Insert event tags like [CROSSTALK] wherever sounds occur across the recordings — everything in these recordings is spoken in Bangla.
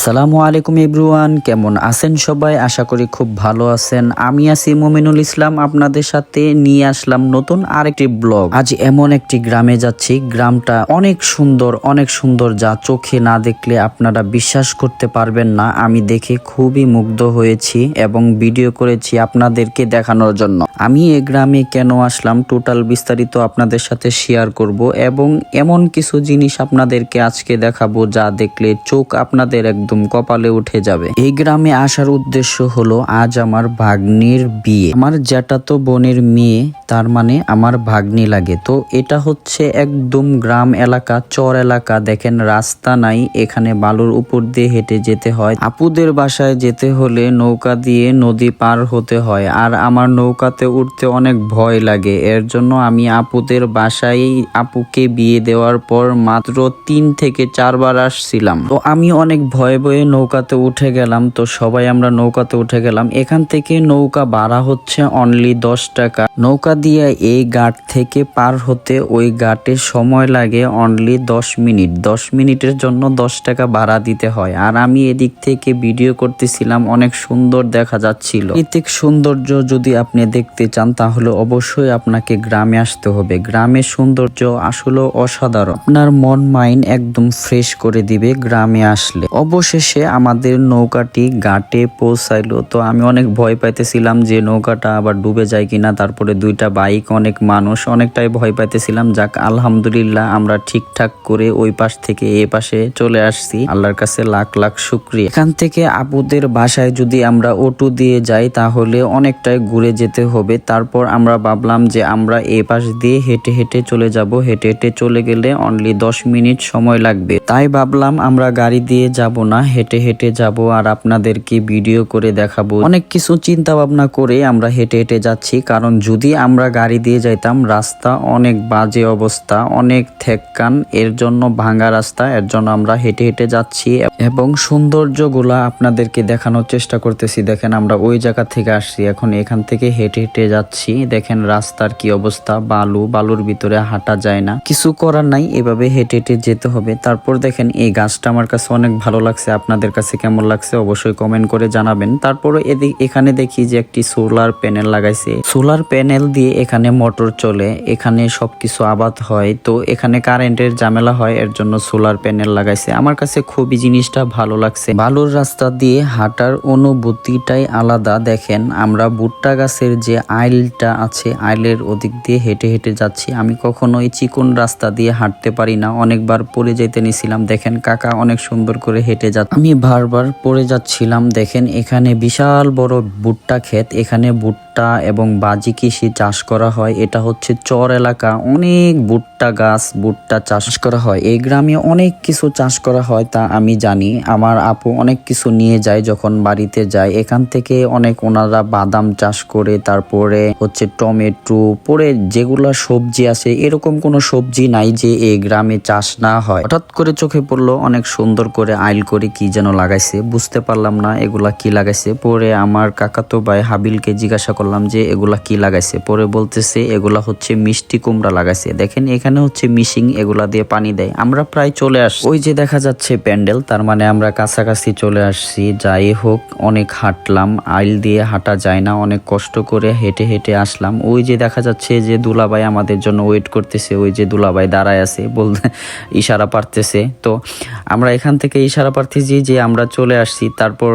সালামু আলাইকুম ইব্রুয়ান কেমন আছেন সবাই? আশা করি খুব ভালো আছেন। আমি আছি মোমিনুল ইসলাম, আপনাদের সাথে নিয়ে আসলাম নতুন আরেকটি ব্লগ। আজ এমন একটি গ্রামে যাচ্ছি, গ্রামটা অনেক সুন্দর অনেক সুন্দর যা চোখে না দেখলে আপনারা বিশ্বাস করতে পারবেন না। আমি দেখে খুবই মুগ্ধ হয়েছি এবং ভিডিও করেছি আপনাদেরকে দেখানোর জন্য। আমি এই গ্রামে কেন আসলাম, টোটাল বিস্তারিত আপনাদের সাথে শেয়ার করব এবং এমন কিছু জিনিস আপনাদেরকে আজকে দেখাবো যা দেখলে চোখ আপনাদের একদম কপালে উঠে যাবে। এই গ্রামে আসার উদ্দেশ্য হলো, আজ আমার ভাগ্নির বিয়ে। আমার জ্যাঠাতো বোনের মেয়ে, তার মানে আমার ভাগ্নি লাগে। তো এটা হচ্ছে একদম গ্রাম এলাকা, চর এলাকা। দেখেন, রাস্তা নাই, এখানে বালুর উপর দিয়ে হেঁটে যেতে হয়। আপুদের বাসায় যেতে হলে নৌকা দিয়ে নদী পার হতে হয়। আর আমার নৌকাতে উঠতে অনেক ভয় লাগে। এর জন্য আমি আপুদের বাসায় আপুকে বিয়ে দেওয়ার পর মাত্র তিন থেকে চারবার আসছিলাম। তো আমি অনেক ভয়ে ভয়ে নৌকাতে উঠে গেলাম। তো সবাই আমরা নৌকাতে উঠে গেলাম। এখান থেকে নৌকা ভাড়া হচ্ছে অনলি দশ টাকা। নৌকা দিয়ে এই ঘাট থেকে পার হতে ওই ঘাটে সময় লাগে অনলি দশ মিনিট। দশ মিনিটের জন্য দশ টাকা ভাড়া দিতে হয়। আর আমি এদিক থেকে ভিডিও করতেছিলাম, অনেক সুন্দর দেখা যাচ্ছিল। প্রাকৃতিক সৌন্দর্য যদি আপনি দেখতে চান, তাহলে অবশ্যই আপনাকে গ্রামে আসতে হবে। গ্রামের সৌন্দর্য আসলে অসাধারণ। আপনার মন মাইন্ড একদম ফ্রেশ করে দিবে গ্রামে আসলে। অবশেষে আমাদের নৌকাটি ঘাটে পৌঁছাইলো। তো আমি অনেক ভয় পাইতেছিলাম যে নৌকাটা আবার ডুবে যায় কিনা। তারপরে দুইটা বাইক, অনেক মানুষ, অনেকটাই ভয় পাইতেছিলাম। যাক, আলহামদুলিল্লাহ আমরা ঠিকঠাক করে ওই পাশ থেকে এ পাশে চলে আসছি। আল্লাহর কাছে লাখ লাখ শুক্রিয়া। এখান থেকে আপুদের বাসায় যদি আমরা অটো দিয়ে যাই, তাহলে অনেকটাই ঘুরে যেতে হবে। তারপর আমরা ভাবলাম যে আমরা এ পাশ দিয়ে হেঁটে হেঁটে চলে যাব। হেঁটে হেঁটে চলে গেলে অনলি দশ মিনিট সময় লাগবে। তাই ভাবলাম আমরা গাড়ি দিয়ে যাব না, হেঁটে হেঁটে যাব আর আপনাদেরকে ভিডিও করে দেখাবো। অনেক কিছু চিন্তা ভাবনা করে আমরা হেঁটে হেঁটে যাচ্ছি, কারণ যদি আমরা গাড়ি দিয়ে যাইতাম, রাস্তা অনেক বাজে অবস্থা, অনেক থেক্কান এর জন্য ভাঙা রাস্তা, এর জন্য আমরা হেঁটে হেঁটে যাচ্ছি এবং সৌন্দর্যগুলা আপনাদেরকে দেখানোর চেষ্টা করতেছি। দেখেন, আমরা ওই জায়গা থেকে আসছি, এখন এখান থেকে হেঁটে হেঁটে যাচ্ছি। দেখেন, রাস্তার কি অবস্থা, বালু, বালুর ভিতরে হাঁটা যায় না। কিছু করার নাই, এভাবে হেঁটে হেঁটে যেতে হবে। তারপর দেখেন, এই গাছটা আমার কাছে অনেক ভালো লাগছে, আপনাদের কাছে কেমন লাগছে অবশ্যই কমেন্ট করে জানাবেন। তারপরে এখানে দেখি যে একটি সোলার প্যানেল লাগাইছে। সোলার প্যানেল দিয়ে এখানে মোটর চলে, এখানে সবকিছু আবাদ হয়। তো এখানে কারেন্টের ঝামেলা হয়, এর জন্য সোলার প্যানেল লাগাইছে। আমার কাছে খুবই জিনিসটা ভালো লাগছে। বালুর রাস্তা দিয়ে হাঁটার অনুভূতিটাই আলাদা। দেখেন, আমরা ভুট্টা গাছের যে আইলটা আছে, আইলের ওদিক দিয়ে হেঁটে হেঁটে যাচ্ছি। আমি কখনো এই চিকন রাস্তা দিয়ে হাঁটতে পারি না। অনেকবার পড়ে যেতে নিছিলাম দেখেন, কাকা অনেক সুন্দর করে হেঁটে যা আমি বারবার পড়ে যাচ্ছিলাম। দেখেন এখানে বিশাল বড় ভুট্টা ক্ষেত এখানে ভুট্টা এবং বাজি কৃষি চাষ করা হয়। এটা হচ্ছে চর এলাকা। অনেক ভুট্টা গাছ, ভুট্টা চাষ করা হয়। এই গ্রামে অনেক কিছু চাষ করা হয় তা আমি জানি। আমার আপু অনেক কিছু নিয়ে যায় যখন বাড়িতে যায়। এখান থেকে অনেক ওনারা বাদাম চাষ করে, তারপরে হচ্ছে টমেটো, পরে যেগুলা সবজি আছে, এরকম কোনো সবজি নাই যে এই গ্রামে চাষ না হয়। হঠাৎ করে চোখে পড়ল অনেক সুন্দর করে আইল করে কি যেন লাগাইছে। বুঝতে পারলাম না এগুলা কি লাগাইছে। পরে আমার কাকাতো ভাই হাবিলকে জিজ্ঞাসা করলাম যে এগুলা কি লাগাইছে? পরে বলতেছে, এগুলা হচ্ছে মিষ্টি কুমড়া লাগাইছে। দেখেন, এখানে হচ্ছে মিশিং এগুলা দিয়ে পানি দেয়। আমরা প্রায় চলে আসছি। ওই যে দেখা যাচ্ছে প্যান্ডেল, তার মানে আমরা কাছাকাছি চলে আসছি। যাই হোক, অনেক হাঁটলাম। আইল দিয়ে হাঁটা যায় না। অনেক কষ্ট করে হেঁটে হেঁটে আসলাম। ওই যে দেখা যাচ্ছে যে দুলাভাই আমাদের জন্য ওয়েট করতেছে। ওই যে দুলাভাই দাঁড়ায় আছে, বলতে [LAUGHS] ইশারা পারতেছে। তো আমরা এখান থেকে ইশারা পারতেছি যে আমরা চলে আসছি। তারপর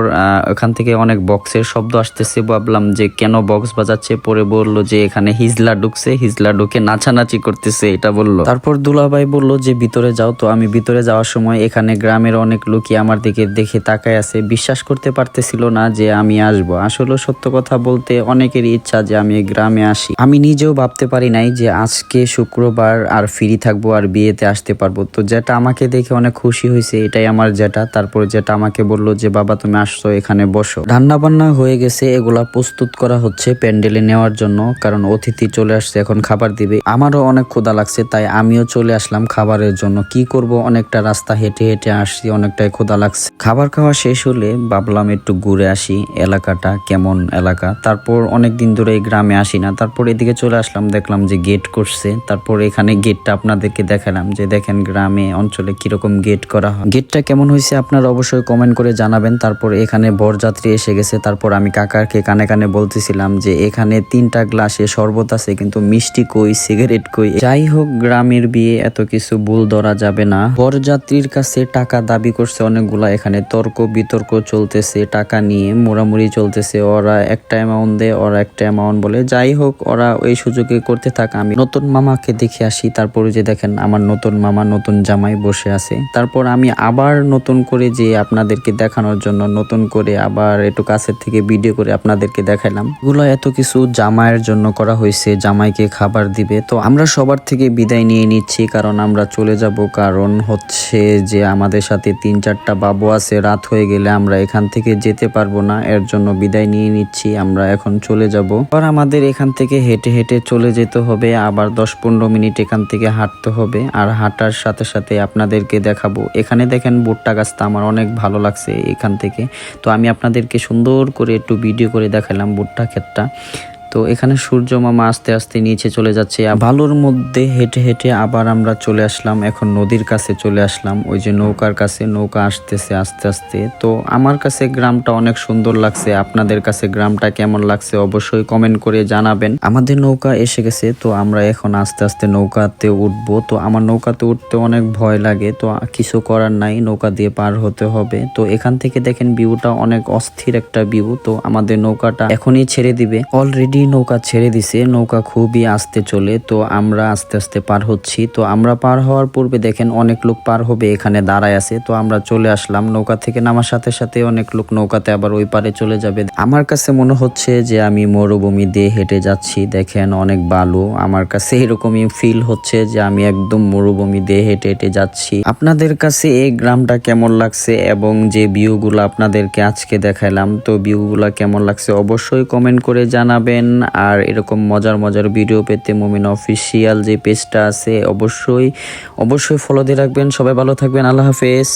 ওখান থেকে অনেক বক্সের শব্দ আসতেছে। ভাবলাম যে কেন বক্স বাজাচ্ছে, পরে বলল যে এখানে হিজলা ঢুকছে, হিজলা ঢুকে নাচানাচি করতেছে, এটা বলল। তারপর দুলাভাই বলল যে, ভিতরে যাও তো, আমি ভিতরে যাওয়ার সময় এখানে গ্রামের অনেক লোকই আমার দিকে দেখে তাকায় আছে। বিশ্বাস করতে পারতেছিল না যে আমি আসব। আসলে সত্য কথা বলতে অনেকেরই ইচ্ছা যে আমি গ্রামে আসি। আমি নিজেও ভাবতে পারি নাই যে আজকে শুক্রবার আর ফ্রি থাকব আর বিয়েতে আসতে পারব। তো যেটা আমাকে দেখে অনেক খুশি হয়েছে, এটাই আমার যেটা তারপর যেটা আমাকে বলল যে, বাবা, তুমি আসছো এখানে বসো। রান্না বান্না হয়ে গেছে, এগুলা প্রস্তুত করা হচ্ছে। হচ্ছে প্যান্ডেলে নেওয়ার জন্য, কারণ অতিথি চলে আসছে, এখন খাবার দিবে। আমারও অনেক ক্ষুধা লাগছে, তাই আমিও চলে আসলাম খাবারের জন্য। কি করব? অনেকটা রাস্তা হেঁটে হেঁটে আসছি, অনেকটাই ক্ষুধা লাগছে। খাবার খাওয়া শেষ হলে ভাবলাম একটু ঘুরে আসি, এলাকাটা কেমন এলাকা? তারপর অনেক দিন ধরে এই গ্রামে আসি না, তারপর এদিকে চলে আসলাম, দেখলাম যে গেট করছে। তারপর এখানে গেটটা আপনাদেরকে দেখালাম, যে দেখেন গ্রামে, অঞ্চলে কীরকম গেট করা হয়। গেটটা কেমন হয়েছে আপনারা অবশ্যই কমেন্ট করে জানাবেন। তারপর এখানে বরযাত্রী এসে গেছে, তারপর আমি কাকারকে কানে কানে বলতেছিলাম যে এখানে তিনটা গ্লাসে শরবত আছে, কিন্তু মিষ্টি কই, সিগারেট কই। যাই হোক, গ্রামের বিয়ে, এত কিছু ভুল ধরা যাবে না। বরযাত্রীর কাছে টাকা দাবি করছে অনেকগুলা, এখানে তর্ক বিতর্ক চলতেছে, টাকা নিয়ে মোড়ামুড়ি চলতেছে। ওরা একটা অ্যামাউন্ট দেয়, ওরা একটা অ্যামাউন্ট বলে। যাই হোক, ওরা ওই সুযোগে করতে থাক, আমি নতুন মামাকে দেখে আসি। তারপরে যে দেখেন, আমার নতুন মামা, নতুন জামাই বসে আছে। তারপর আমি আবার নতুন করে যে আপনাদেরকে দেখানোর জন্য, নতুন করে আবার একটু কাছের থেকে ভিডিও করে আপনাদেরকে দেখাইলাম। এগুলো এত কিছু জামাইয়ের জন্য করা হয়েছে, জামাইকে খাবার দিবে। তো আমরা সবার থেকে বিদায় নিয়ে নিচ্ছি, কারণ আমরা চলে যাব। কারণ হচ্ছে যে আমাদের সাথে তিন চারটা বাবু আছে, রাত হয়ে গেলে আমরা এখান থেকে যেতে পারব না। এর জন্য বিদায় নিয়ে নিচ্ছি, আমরা এখন চলে যাব। আর আমাদের এখান থেকে হেঁটে হেঁটে চলে যেতে হবে, আবার দশ পনেরো মিনিট এখান থেকে হাঁটতে হবে। আর হাঁটার সাথে সাথে আপনাদেরকে দেখাবো। এখানে দেখেন ভুট্টা গাছটা আমার অনেক ভালো লাগছে এখান থেকে। তো আমি আপনাদেরকে সুন্দর করে একটু ভিডিও করে দেখালাম ভুট্টা ক্ষেতটা তো এখানে সূর্য মামা আস্তে আস্তে নিচে চলে যাচ্ছে বালুর মধ্যে হেঁটে হেঁটে আবার আমরা চলে আসলাম, এখন নদীর কাছে চলে আসলাম, ওই যে নৌকার কাছে, নৌকা আসতেছে আস্তে আস্তে। তো আমার কাছে গ্রামটা অনেক সুন্দর লাগছে, আপনাদের কাছে গ্রামটা কেমন লাগছে অবশ্যই কমেন্ট করে জানাবেন। আমাদের নৌকা এসে গেছে, তো আমরা এখন আস্তে আস্তে নৌকাতে উঠবো। তো আমার নৌকাতে উঠতে অনেক ভয় লাগে, তো কিছু করার নাই, নৌকা দিয়ে পার হতে হবে। তো এখান থেকে দেখেন ভিউটা অনেক অস্থির একটা ভিউ, তো আমাদের নৌকাটা এখনই ছেড়ে দিবে। অলরেডি নৌকা ছেড়ে দিছে, নৌকা খুবই আস্তে চলে, তো আমরা আস্তে আস্তে পার হচ্ছি। তো আমরা পার হওয়ার পূর্বে দেখেন অনেক লোক পার হবে, এখানে দাঁড়ায় আছে। তো আমরা চলে আসলাম, নৌকা থেকে নামার সাথে সাথে অনেক লোক নৌকাতে আবার ওই পারে চলে যাবে। আমার কাছে মনে হচ্ছে যে আমি মরুভূমি দিয়ে হেঁটে যাচ্ছি, দেখেন অনেক বালু। আমার কাছে এরকমই ফিল হচ্ছে যে আমি একদম মরুভূমি দিয়ে হেঁটে হেঁটে যাচ্ছি। আপনাদের কাছে এই গ্রামটা কেমন লাগছে এবং যে ভিউগুলো আপনাদেরকে আজকে দেখাইলাম তো ভিউগুলো কেমন লাগছে অবশ্যই কমেন্ট করে জানাবেন। আর এরকম মজার মজার ভিডিও পেতে মোমিন অফিসিয়াল যে পেজটা আছে, অবশ্যই অবশ্যই ফলো দিয়ে রাখবেন। সবাই ভালো থাকবেন, আল্লাহ হাফেজ।